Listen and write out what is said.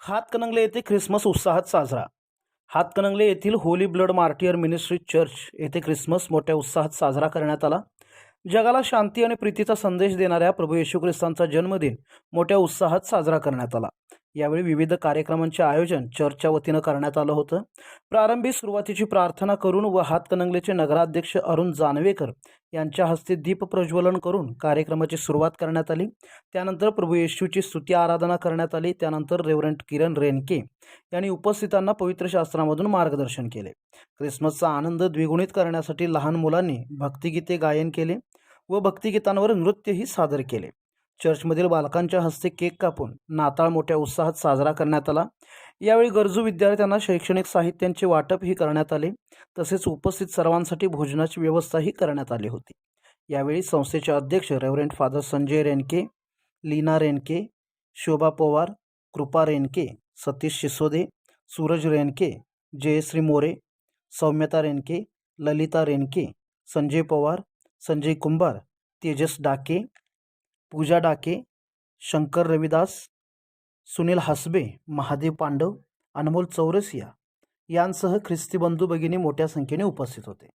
हातकणंगले येथे ख्रिसमस उत्साहात साजरा. हातकणंगले येथील Holy Blood Martyr Ministry Church येथे ख्रिसमस मोठ्या उत्साहात साजरा करण्यात आला. जगाला शांती आणि प्रीतीचा संदेश देणाऱ्या प्रभू येशू ख्रिस्तांचा जन्मदिन मोठ्या उत्साहात साजरा करण्यात आला. यावेळी विविध कार्यक्रमांचे आयोजन चर्चच्या वतीनं करण्यात आलं होतं. प्रारंभी सुरुवातीची प्रार्थना करून व हातकणंगलेचे नगराध्यक्ष अरुण जानवेकर यांच्या हस्ते दीप प्रज्वलन करून कार्यक्रमाची सुरुवात करण्यात आली. त्यानंतर प्रभू येशूची स्तुती आराधना करण्यात आली. त्यानंतर रेव्हरंट किरण रेनके यांनी उपस्थितांना पवित्र शास्त्रामधून मार्गदर्शन केले. ख्रिसमसचा आनंद द्विगुणित करण्यासाठी लहान मुलांनी भक्तिगीते गायन केले व भक्तिगीतांवर नृत्यही सादर केले. चर्चमधील बालकांच्या हस्ते केक कापून नाताळ मोठ्या उत्साहात साजरा करण्यात आला. यावेळी गरजू विद्यार्थ्यांना शैक्षणिक साहित्यांचे वाटपही करण्यात आले. तसेच उपस्थित सर्वांसाठी भोजनाची व्यवस्थाही करण्यात आली होती. यावेळी संस्थेचे अध्यक्ष रेव्हरेंट फादर संजय रेनके लीना रेनके शोभा पवार कृपा रेनके सतीश शिसोदे सूरज रेनके जयश्री मोरे सौम्यता रेनके ललिता रेनके संजय पवार संजय कुंभार तेजस डाके पूजा डाके शंकर रविदास सुनील हसबे महादेव पांडव अनमोल चौरसिया यांसह ख्रिस्ती बंधू भगिनी मोठ्या संख्येने उपस्थित होते.